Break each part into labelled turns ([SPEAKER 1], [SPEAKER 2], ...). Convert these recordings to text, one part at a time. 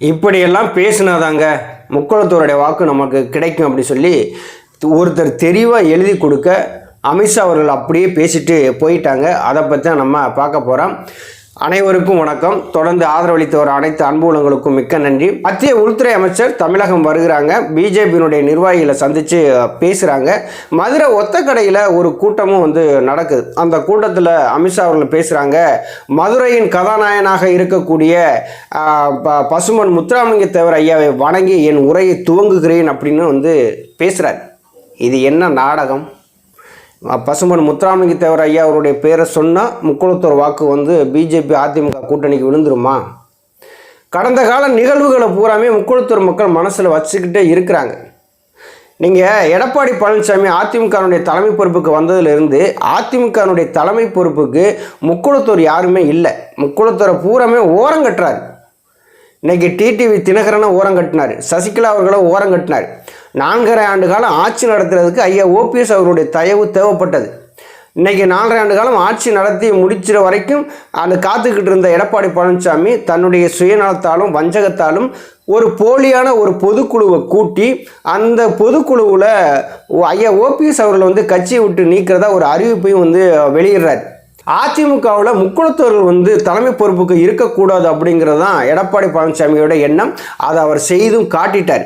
[SPEAKER 1] இப்படியெல்லாம் பேசினாதாங்க முக்குளத்தூருடைய வாக்கு நமக்கு கிடைக்கும் அப்படின்னு சொல்லி ஒருத்தர் தெளிவாக எழுதி கொடுக்க அமித்ஷா அவர்கள் அப்படியே பேசிட்டு போயிட்டாங்க. அதை பற்றி தான் நம்ம பார்க்க போகிறோம் அனைவருக்கும் வணக்கம். தொடர்ந்து ஆதரவளித்து வர அனைத்து அன்புகளுக்கும் மிக்க நன்றி. மத்திய உள்துறை அமைச்சர் தமிழகம் வருகிறாங்க. பிஜேபியினுடைய நிர்வாகிகளை சந்தித்து பேசுகிறாங்க மதுரை ஒத்தக்கடையில் ஒரு கூட்டமும் வந்து நடக்குது. அந்த கூட்டத்தில் அமித்ஷா அவர்கள் பேசுகிறாங்க மதுரையின் கதாநாயகனாக இருக்கக்கூடிய ப- பசுமன் முத்துராமலிங்க தேவர் ஐயாவை வணங்கி என் உரையை துவங்குகிறேன் அப்படின்னு வந்து பேசுகிறார் இது என்ன நாடகம்? பசுமன் முத்துராமலிங்க தேவர் ஐயா அவருடைய பேரை சொன்னால் முக்குளத்தூர் வாக்கு வந்து பிஜேபி அதிமுக கூட்டணிக்கு விழுந்துருமா? கடந்த கால நிகழ்வுகளை பூராமே முக்குளத்தூர் மக்கள் மனசில் வச்சுக்கிட்டே இருக்கிறாங்க. நீங்கள் எடப்பாடி பழனிசாமி அதிமுகனுடைய தலைமை பொறுப்புக்கு வந்ததுலேருந்து அதிமுகனுடைய தலைமை பொறுப்புக்கு முக்குளத்தூர் யாருமே இல்லை. முக்குளத்தூரை பூராமே ஓரம் கட்டுறாரு. இன்னைக்கு டிடிவி தினகரனை ஓரம் கட்டினார். சசிகலா அவர்களை ஓரம் கட்டினார். நான்கரை ஆண்டு காலம் ஆட்சி நடத்துறதுக்கு ஐயா ஓபிஎஸ் அவருடைய தயவு தேவைப்பட்டது. இன்றைக்கி நாலரை ஆண்டு காலம் ஆட்சி நடத்தி முடிச்சிற வரைக்கும் அந்த காத்துக்கிட்டு இருந்த எடப்பாடி பழனிசாமி தன்னுடைய சுயநலத்தாலும் வஞ்சகத்தாலும் ஒரு போலியான ஒரு பொதுக்குழுவை கூட்டி அந்த பொதுக்குழுவில் ஐயா ஓபிஎஸ் அவர்கள் வந்து கட்சியை விட்டு நீக்கிறதா ஒரு அறிவிப்பையும் வந்து வெளியிடுறார். அதிமுகவில் முக்குளத்தோர்கள் வந்து தலைமை பொறுப்புக்கு இருக்கக்கூடாது அப்படிங்கிறது தான் எடப்பாடி பழனிசாமியோட எண்ணம். அதை அவர் செய்தும் காட்டிட்டார்.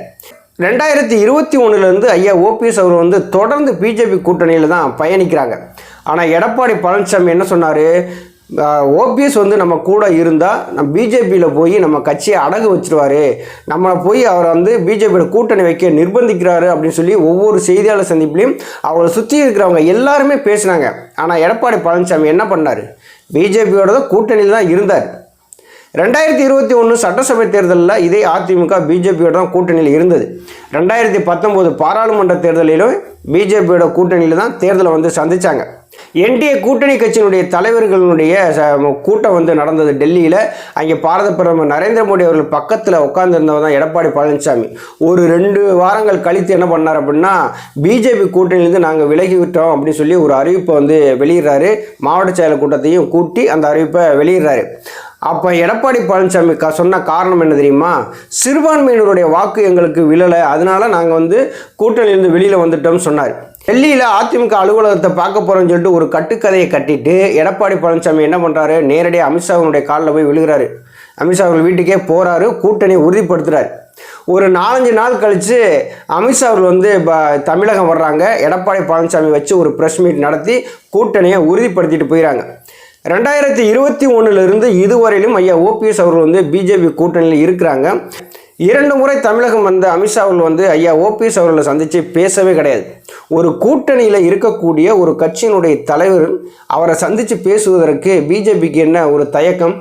[SPEAKER 1] ரெண்டாயிரத்தி இருபத்தி ஒன்றுலேருந்து ஐயா ஓபிஎஸ் அவர் வந்து தொடர்ந்து பிஜேபி கூட்டணியில் தான் பயணிக்கிறாங்க. ஆனால் எடப்பாடி பழனிசாமி என்ன சொன்னார்? ஓபிஎஸ் வந்து நம்ம கூட இருந்தால் நம்ம பிஜேபியில் போய் நம்ம கட்சியை அடகு வச்சுருவார். நம்மளை போய் அவரை வந்து பிஜேபியோட கூட்டணி வைக்க நிர்பந்திக்கிறாரு அப்படின்னு சொல்லி ஒவ்வொரு செய்தியாளர் சந்திப்புலையும் அவரை சுற்றி இருக்கிறவங்க எல்லாருமே பேசினாங்க. ஆனால் எடப்பாடி பழனிசாமி என்ன பண்ணார்? பிஜேபியோட தான் கூட்டணியில் தான் இருந்தார். ரெண்டாயிரத்தி இருபத்தி ஒன்று சட்டசபை தேர்தலில் இதே அதிமுக பிஜேபியோட தான் கூட்டணியில் இருந்தது. ரெண்டாயிரத்தி பத்தொம்போது பாராளுமன்ற தேர்தலிலும் பிஜேபியோட கூட்டணியில் தான் தேர்தலை வந்து சந்தித்தாங்க என்டிஏ கூட்டணி கட்சியினுடைய தலைவர்களுடைய ச- கூட்டம் வந்து நடந்தது டெல்லியில். அங்கே பாரத பிரதமர் நரேந்திர மோடி அவர்கள் பக்கத்தில் உட்காந்துருந்தவர் தான் எடப்பாடி பழனிசாமி. ஒரு ரெண்டு வாரங்கள் கழித்து என்ன பண்ணார் அப்படின்னா பிஜேபி கூட்டணியிலேருந்து நாங்கள் விலகி விட்டோம் அப்படின்னு சொல்லி ஒரு அறிவிப்பை வந்து வெளியிடுறாரு. மாவட்ட செயலர் கூட்டத்தையும் கூட்டி அந்த அறிவிப்பை வெளியிடுறாரு. அப்போ எடப்பாடி பழனிசாமி க சொன்ன காரணம் என்ன தெரியுமா? சிறுபான்மையினருடைய வாக்கு எங்களுக்கு விழலை அதனால நாங்கள் வந்து கூட்டணியிலிருந்து வெளியில் வந்துட்டோம்னு சொன்னார். டெல்லியில் அதிமுக அலுவலகத்தை பார்க்க போகிறோம்னு சொல்லிட்டு ஒரு கட்டுக்கதையை கட்டிட்டு எடப்பாடி பழனிசாமி என்ன பண்ணுறாரு நேரடியாக அமித்ஷாவினுடைய காலில் போய் விழுகிறாரு. அமித்ஷா அவர்கள் வீட்டுக்கே போகிறாரு கூட்டணியை உறுதிப்படுத்துகிறார் ஒரு நாலஞ்சு நாள் கழித்து அமித்ஷா அவர்கள் வந்து இப்போ தமிழகம் வர்றாங்க. எடப்பாடி பழனிசாமி வச்சு ஒரு ப்ரெஸ் மீட் நடத்தி கூட்டணியை உறுதிப்படுத்திட்டு போயிடறாங்க ரெண்டாயிரத்தி இருபத்தி ஒன்றுலேருந்து இதுவரையிலும் ஐயா ஓபிஎஸ் அவர்கள் வந்து பிஜேபி கூட்டணியில் இருக்கிறாங்க. இரண்டு முறை தமிழகம் வந்த அமித்ஷா அவர்கள் வந்து ஐயா ஓபிஎஸ் அவர்களை சந்தித்து பேசவே கிடையாது. ஒரு கூட்டணியில் இருக்கக்கூடிய ஒரு கட்சியினுடைய தலைவர் அவரை சந்தித்து பேசுவதற்கு பிஜேபிக்கு என்ன ஒரு தயக்கம்?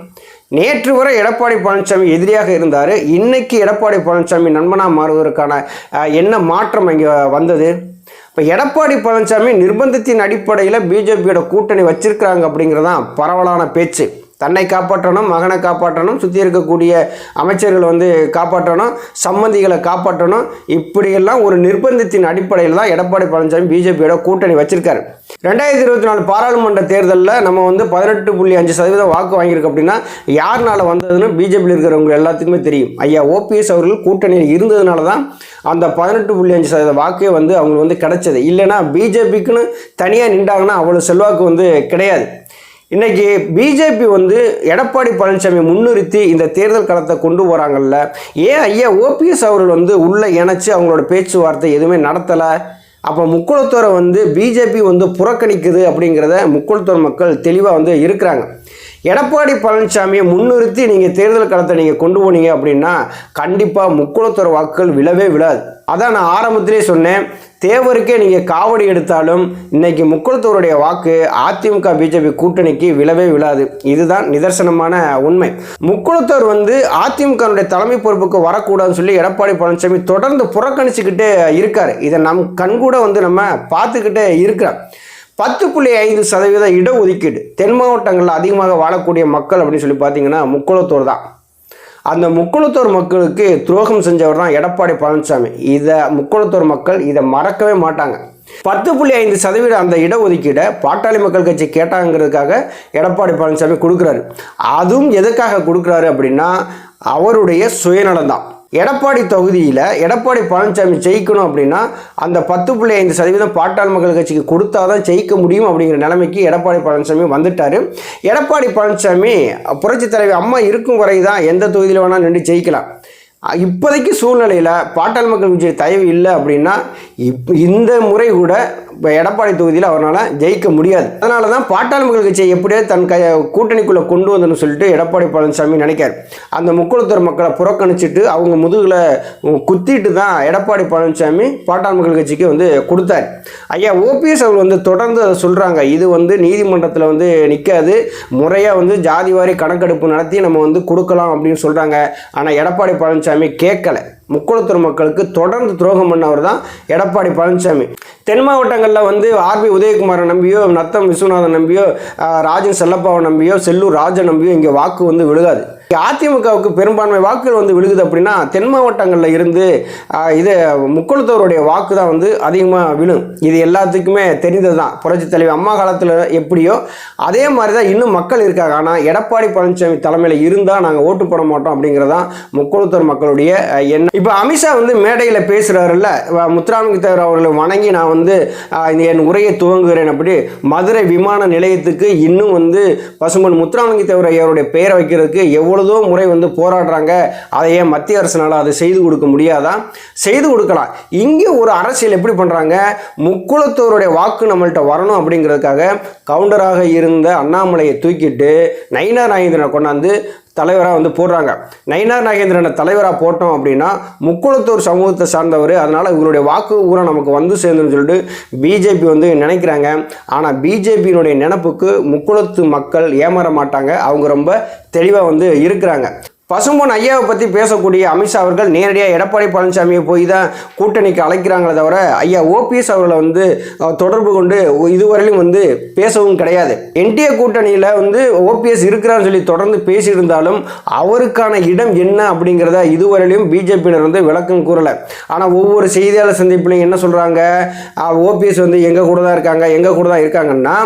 [SPEAKER 1] நேற்று வரை எடப்பாடி பழனிசாமி எதிரியாக இருந்தார். இன்னைக்கு எடப்பாடி பழனிசாமி நண்பனாக மாறுவதற்கான என்ன மாற்றம் இங்கே வந்தது? இப்போ எடப்பாடி பழனிசாமி நிர்பந்தத்தின் அடிப்படையில் பிஜேபியோட கூட்டணி வச்சிருக்கிறாங்க அப்படிங்கிறதான் பரவலான பேச்சு. தன்னை காப்பாற்றணும் மகனை காப்பாற்றணும் சுற்றி இருக்கக்கூடிய அமைச்சர்களை வந்து காப்பாற்றணும் சம்மந்திகளை காப்பாற்றணும். இப்படியெல்லாம் ஒரு நிர்பந்தத்தின் அடிப்படையில் தான் எடப்பாடி பழனிசாமி பிஜேபியோட கூட்டணி வச்சிருக்காரு. ரெண்டாயிரத்தி இருபத்தி நாலு பாராளுமன்ற தேர்தலில் நம்ம வந்து பதினெட்டு புள்ளி அஞ்சு சதவீதம் வாக்கு வாங்கியிருக்கோம் அப்படின்னா யாருனால வந்ததுன்னு பிஜேபியில் இருக்கிறவங்க எல்லாத்துக்குமே தெரியும். ஐயா ஓபிஎஸ் அவர்கள் கூட்டணியில் இருந்ததுனால தான் அந்த பதினெட்டு புள்ளி அஞ்சு சதவீத வாக்கே வந்து அவங்களுக்கு வந்து கிடைச்சது. இல்லைன்னா பிஜேபிக்குன்னு தனியாக நின்றாங்கன்னா அவ்வளோ செல்வாக்கு வந்து கிடையாது. இன்றைக்கி பிஜேபி வந்து எடப்பாடி பழனிசாமி முன்னிறுத்தி இந்த தேர்தல் களத்தை கொண்டு போகிறாங்கல்ல ஏன் ஐயா ஓபிஎஸ் அவர்கள் வந்து உள்ளே இணைச்சி அவங்களோட பேச்சுவார்த்தை எதுவுமே நடத்தலை? அப்போ முக்குளத்தோரை வந்து பிஜேபி வந்து புறக்கணிக்குது அப்படிங்கிறத முக்குளத்தோர் மக்கள் தெளிவாக வந்து இருக்கிறாங்க. எடப்பாடி பழனிசாமியை முன்னிறுத்தி நீங்கள் தேர்தல் களத்தை நீங்கள் கொண்டு போனீங்க அப்படின்னா கண்டிப்பாக முக்குளத்தோர் வாக்குகள் விழவே விழாது. அதான் நான் ஆரம்பத்திலே சொன்னேன். தேவருக்கே நீங்கள் காவடி எடுத்தாலும் இன்னைக்கு முக்குளத்தூருடைய வாக்கு அதிமுக பிஜேபி கூட்டணிக்கு விழவே விழாது. இதுதான் நிதர்சனமான உண்மை. முக்குளத்தூர் வந்து அதிமுகனுடைய தலைமை பொறுப்புக்கு வரக்கூடாதுன்னு சொல்லி எடப்பாடி பழனிசாமி தொடர்ந்து புறக்கணிச்சுக்கிட்டே இருக்கார். இதை நம் கண்கூட வந்து நம்ம பார்த்துக்கிட்டே இருக்கிறோம். பத்து புள்ளி ஐந்து சதவீத இடஒதுக்கீடு. தென் மாவட்டங்களில் அதிகமாக வாழக்கூடிய மக்கள் அப்படின்னு சொல்லி பார்த்தீங்கன்னா முக்குளத்தூர் தான். அந்த முக்குளத்தூர் மக்களுக்கு துரோகம் செஞ்சவர் தான் எடப்பாடி பழனிசாமி. இதை முக்குளத்தூர் மக்கள் இதை மறக்கவே மாட்டாங்க. பத்து புள்ளி ஐந்து சதவீதம் அந்த இடஒதுக்கீடை பாட்டாளி மக்கள் கட்சி கேட்டாங்கிறதுக்காக எடப்பாடி பழனிசாமி கொடுக்குறாரு. அதுவும் எதுக்காக கொடுக்குறாரு அப்படின்னா அவருடைய சுயநலம் தான். எடப்பாடி தொகுதியில் எடப்பாடி பழனிசாமி ஜெயிக்கணும் அப்படின்னா அந்த பத்து புள்ளி ஐந்து சதவீதம் பாட்டாள் மக்கள் கட்சிக்கு கொடுத்தா தான் ஜெயிக்க முடியும் அப்படிங்கிற நிலைமைக்கு எடப்பாடி பழனிசாமி வந்துட்டார். எடப்பாடி பழனிசாமி புரட்சி தலைவி அம்மா இருக்கும் வரை தான் எந்த தொகுதியில் வேணால் நின்று ஜெயிக்கலாம். இப்போதைக்கு சூழ்நிலையில் பாட்டாள் மக்கள் கட்சி தயவு இல்லை அப்படின்னா இப் இந்த முறை கூட இப்போ எடப்பாடி தொகுதியில் அவரால் ஜெயிக்க முடியாது. அதனால தான் பாட்டாள் மக்கள் கட்சியை எப்படியாவது தன் க கூட்டணிக்குள்ளே கொண்டு வந்தணும்னு சொல்லிட்டு எடப்பாடி பழனிசாமி நினைக்கார் அந்த முக்குளத்தூர் மக்களை புறக்கணிச்சிட்டு அவங்க முதுகில் குத்திட்டு தான் எடப்பாடி பழனிசாமி பாட்டாள் மக்கள் கட்சிக்கு வந்து கொடுத்தார். ஐயா ஓபிஎஸ் அவர் வந்து தொடர்ந்து அதை சொல்கிறாங்க இது வந்து நீதிமன்றத்தில் வந்து நிற்காது முறையாக வந்து ஜாதி வாரி கணக்கெடுப்பு நடத்தி நம்ம வந்து கொடுக்கலாம் அப்படின்னு சொல்கிறாங்க ஆனால் எடப்பாடி பழனிசாமி கேட்கலை. முக்குளத்தூர் மக்களுக்கு தொடர்ந்து துரோகம் பண்ணவர் தான் எடப்பாடி பழனிசாமி. தென் மாவட்டங்களில் வந்து ஆர்பி உதயகுமாரை நம்பியோ நத்தம் விஸ்வநாதன் நம்பியோ ராஜன் செல்லப்பாவை நம்பியோ செல்லூர் ராஜன் நம்பியோ இங்கே வாக்கு வந்து விழுகாது. அதிமுகவுக்கு பெரும்பான்மை வாக்குகள் வந்து விழுகுது அப்படின்னா தென் மாவட்டங்களில் இருந்து இது முக்குளத்தோருடைய வாக்கு தான் வந்து அதிகமாக விழும். இது எல்லாத்துக்குமே தெரிந்தது தான் புரட்சி தலைவி அம்மா காலத்தில் எப்படியோ அதே மாதிரி தான் இன்னும் மக்கள் இருக்காங்க. ஆனால் எடப்பாடி பழனிசாமி தலைமையில் இருந்தால் நாங்கள் ஓட்டு போட மாட்டோம் அப்படிங்கிறதான் முக்குளத்தூர் மக்களுடைய எண்ணம். இப்போ அமித்ஷா வந்து மேடையில் பேசுகிறாருல்ல முத்துராமலிங்க தேவர் அவர்களை வணங்கி நான் வந்து இந்த என் உரையை துவங்குகிறேன் அப்படி மதுரை விமான நிலையத்துக்கு இன்னும் வந்து பசும்பொன் முத்துராமலிங்க தேவர் ஐயாருடைய பெயரை வைக்கிறதுக்கு எவ்வளோ எவ்வளதோ முறை வந்து போராடுறாங்க. அதை ஏன் மத்திய அரசினால் அதை செய்து கொடுக்க முடியாதா? செய்து கொடுக்கலாம். இங்கே ஒரு அரசியல் எப்படி பண்ணுறாங்க முக்குளத்தோருடைய வாக்கு நம்மள்கிட்ட வரணும் அப்படிங்கிறதுக்காக கவுண்டராக இருந்த அண்ணாமலையை தூக்கிட்டு நயினார் நாயந்திரனை கொண்டாந்து தலைவராக வந்து போடுறாங்க. நயினார் நாகேந்திரனை தலைவராக போட்டோம் அப்படின்னா முக்குளத்தூர் சமூகத்தை சார்ந்தவர். அதனால் இவருடைய வாக்கு ஊரம் நமக்கு வந்து சேர்ந்துன்னு சொல்லிட்டு பிஜேபி வந்து நினைக்கிறாங்க. ஆனால் பிஜேபியினுடைய நினப்புக்கு முக்குளத்து மக்கள் ஏமாற மாட்டாங்க. அவங்க ரொம்ப தெளிவாக வந்து இருக்கிறாங்க. பசும்பொன் ஐயாவை பற்றி பேசக்கூடிய அமித்ஷா அவர்கள் நேரடியாக எடப்பாடி பழனிசாமியை போய் தான் கூட்டணிக்கு அழைக்கிறாங்களே தவிர ஐயா ஓபிஎஸ் அவர்களை வந்து தொடர்பு கொண்டு இதுவரையிலும் வந்து பேசவும் கிடையாது. என்டிஏ கூட்டணியில் வந்து ஓபிஎஸ் இருக்கிறான்னு சொல்லி தொடர்ந்து பேசியிருந்தாலும் அவருக்கான இடம் என்ன அப்படிங்கிறத இதுவரையிலும் பிஜேபியினர் வந்து விளக்கம் கூறலை. ஆனால் ஒவ்வொரு செய்தியாளர் சந்திப்புலையும் என்ன சொல்கிறாங்க ஓபிஎஸ் வந்து எங்கள் கூட தான் இருக்காங்க எங்கள் கூட தான் இருக்காங்கன்னா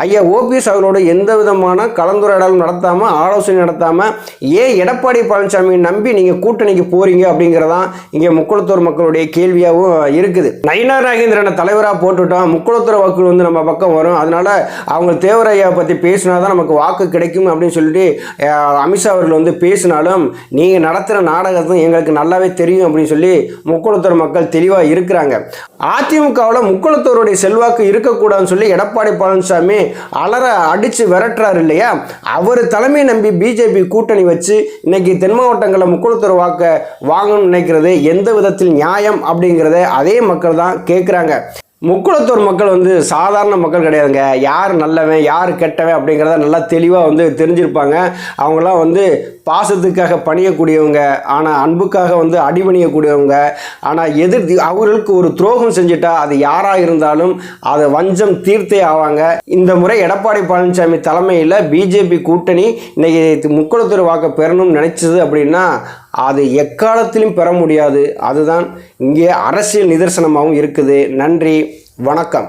[SPEAKER 1] ஐயா ஓபிஎஸ் அவர்களோட எந்த விதமான கலந்துரையாடலும் நடத்தாமல் ஆலோசனை நடத்தாமல் ஏன் எடப்பாடி பழனிசாமியை நம்பி நீங்கள் கூட்டணிக்கு போகிறீங்க அப்படிங்கிறதான் இங்கே முக்குளத்தூர் மக்களுடைய கேள்வியாகவும் இருக்குது. நயினார் நாகேந்திரனை தலைவராக போட்டுட்டோம் முக்குளத்தூர் வாக்குகள் வந்து நம்ம பக்கம் வரும். அதனால் அவங்க தேவரையாவை பற்றி பேசினா தான் நமக்கு வாக்கு கிடைக்கும் அப்படின்னு சொல்லிட்டு அமித்ஷா அவர்கள் வந்து பேசினாலும் நீங்கள் நடத்துகிற நாடகத்தும் எங்களுக்கு நல்லாவே தெரியும் அப்படின்னு சொல்லி முக்குளத்தூர் மக்கள் தெளிவாக இருக்கிறாங்க. அதிமுகவில் முக்குளத்தூருடைய செல்வாக்கு இருக்கக்கூடாதுன்னு சொல்லி எடப்பாடி பழனிசாமி அலற அடித்து விரட்டுறாரு இல்லையா? அவர் தலைமை நம்பி பிஜேபி கூட்டணி வச்சு இன்னைக்கு தென் மாவட்டங்களில் முக்குளத்தூர் வாக்க வாங்கணும்னு நினைக்கிறது எந்த விதத்தில் நியாயம் அப்படிங்கிறத அதே மக்கள் தான் கேட்குறாங்க முக்குளத்தூர் மக்கள் வந்து சாதாரண மக்கள் கிடையாதுங்க. யார் நல்லவன் யார் கெட்டவன் அப்படிங்கிறத நல்லா தெளிவாக வந்து தெரிஞ்சிருப்பாங்க. அவங்களாம் வந்து பாசத்துக்காக பணியக்கூடியவங்க ஆனால் அன்புக்காக வந்து அடிபணியக்கூடியவங்க. ஆனால் எதிர் அவர்களுக்கு ஒரு துரோகம் செஞ்சுட்டா அது யாராக இருந்தாலும் அதை வஞ்சம் தீர்த்தே ஆவாங்க. இந்த முறை எடப்பாடி பழனிசாமி தலைமையில் பிஜேபி கூட்டணி இன்னைக்கு முக்குளத்தூர் வாக்க பெறணும்னு நினச்சது அப்படின்னா அது எக்காலத்திலும் பெற முடியாது. அதுதான் இங்கே அரசியல் நிதர்சனமாகவும் இருக்குது. நன்றி. வணக்கம்.